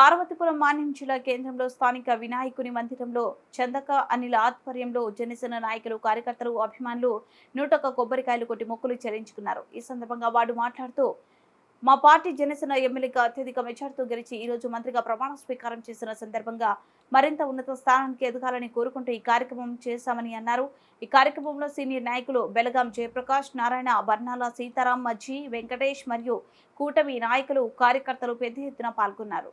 పార్వతీపురం మాన్యం జిల్లా కేంద్రంలో స్థానిక వినాయకుని మందిరంలో చందక అనిల ఆధ్వర్యంలో జనసేన నాయకులు కార్యకర్తలు అభిమానులు నూటొక్క కొబ్బరికాయలు కొట్టి మొక్కులు చెల్లించుకున్నారు. ఈ సందర్భంగా వాడు మాట్లాడుతూ మా పార్టీ జనసేన ఎమ్మెల్యేగా అత్యధిక మెజార్టీతో గెలిచి ఈ రోజు మంత్రిగా ప్రమాణ స్వీకారం చేసిన సందర్భంగా మరింత ఉన్నత స్థానానికి ఎదగాలని కోరుకుంటూ ఈ కార్యక్రమం చేశామని అన్నారు. ఈ కార్యక్రమంలో సీనియర్ నాయకులు బెలగాం జయప్రకాష్ నారాయణ బర్నాల సీతారాం మజ్జి వెంకటేష్ మరియు కూటమి నాయకులు కార్యకర్తలు పెద్ద ఎత్తున పాల్గొన్నారు.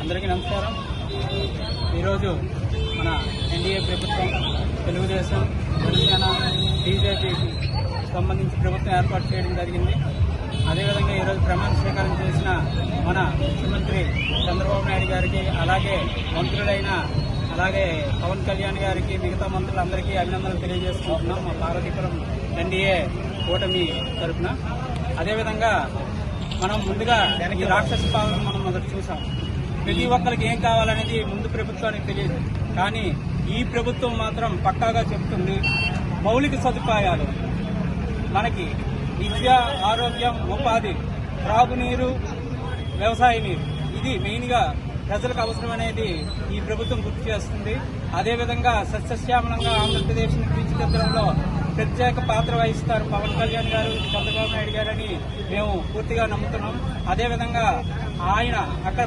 అందరికీ నమస్కారం. ఈరోజు మన ఎన్డీఏ ప్రభుత్వం తెలుగుదేశం తెలంగాణ బీజేపీకి సంబంధించి ప్రభుత్వం ఏర్పాటు చేయడం జరిగింది. అదేవిధంగా ఈరోజు ప్రమాణ స్వీకారం చేసిన మన ముఖ్యమంత్రి చంద్రబాబు నాయుడు గారికి అలాగే మంత్రులైన అలాగే పవన్ కళ్యాణ్ గారికి మిగతా మంత్రులందరికీ అభినందనలు తెలియజేసుకుంటున్నాం. మా పార్వతీపురం ఎన్డీఏ కూటమి తరఫున అదేవిధంగా మనం ముందుగా ఈ రాక్షస పాలన మనం మొదట చూసాం. ప్రతి ఒక్కరికి ఏం కావాలనేది ముందు ప్రభుత్వానికి తెలియదు. కానీ ఈ ప్రభుత్వం మాత్రం పక్కాగా చెప్తుంది మౌలిక సదుపాయాలు. మనకి విద్య ఆరోగ్యం ఉపాధి త్రాగునీరు వ్యవసాయ నీరు. ఇది మెయిన్గా ప్రజలకు అవసరం అనేది ఈ ప్రభుత్వం గుర్తు చేస్తుంది. అదేవిధంగా సస్యశ్యామలంగా ఆంధ్రప్రదేశ్ని తీర్చిదిద్దడంలో ప్రత్యేక పాత్ర వహిస్తారు పవన్ కళ్యాణ్ గారు చంద్రబాబు నాయుడు గారు అని మేము పూర్తిగా నమ్ముతున్నాం. అదేవిధంగా ఆయన అక్కడ